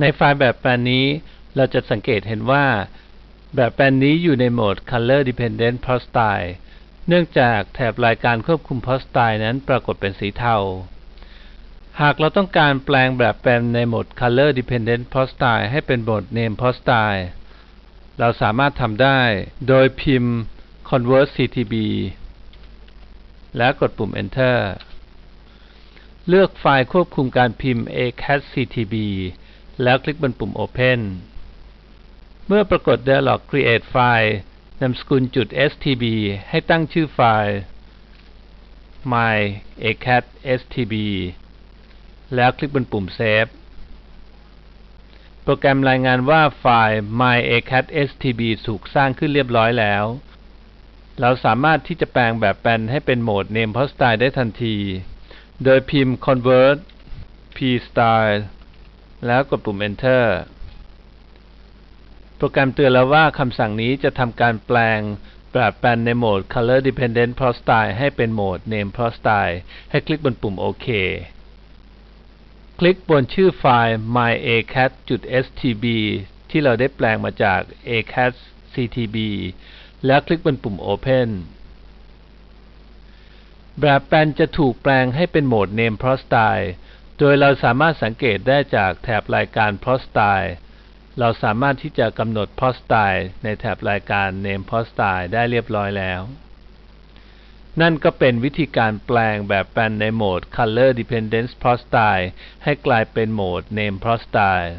ในไฟล์แบบแปลนนี้ เราจะสังเกตเห็นว่า แบบแปลนนี้อยู่ในโหมด Color Dependent p o s Style เนื่องจากแถบรายการควบคุม p o s Style นั้นปรากฏเป็นสีเทา หากเราต้องการแปลงแบบแปลนในโหมด Color Dependent p o s Style ให้เป็นโหมด Name p o s Style เราสามารถทำได้โดยพิมพ์ convert ctb แล้วกดปุ่ม enter เลือกไฟล์ควบคุมการพิมพ์ ACAT CTB แล้วคลิกบนปุ่ม open เมื่อปรากฏ dialog create file นามสกุลจุด .stb ให้ตั้งชื่อไฟล์ my acat stb แล้วคลิกบนปุ่ม save โปรแกรมรายงานว่าไฟล์ myacatstb ถูกสร้างขึ้นเรียบร้อยแล้ว เราสามารถที่จะแปลงแบบแปลนให้เป็นโหมด name post style ได้ทันที โดยพิมพ์ convert p style แล้วกดปุ่ม enter โปรแกรมเตือนแล้วว่าคำสั่งนี้จะทำการแปลงแบบแปลนในโหมด color dependent post style ให้เป็นโหมด name post style ให้คลิกบนปุ่มโอเคคลิกบนชื่อไฟล์ myacat.stb ที่เราได้แปลงมาจาก acatctb แล้วคลิกบนปุ่ม Open แบบแปลนจะถูกแปลงให้เป็นโหมด Name p r o Style โดยเราสามารถสังเกตได้จากแถบรายการ p o s t y l e เราสามารถที่จะกำหนด p o s t y l e ในแถบรายการ Name p o s t y l e ได้เรียบร้อยแล้ว นั่นก็เป็นวิธีการแปลงแบบแปลนในโหมด Color Dependence p o s t y l e ให้กลายเป็นโหมด Name p o Style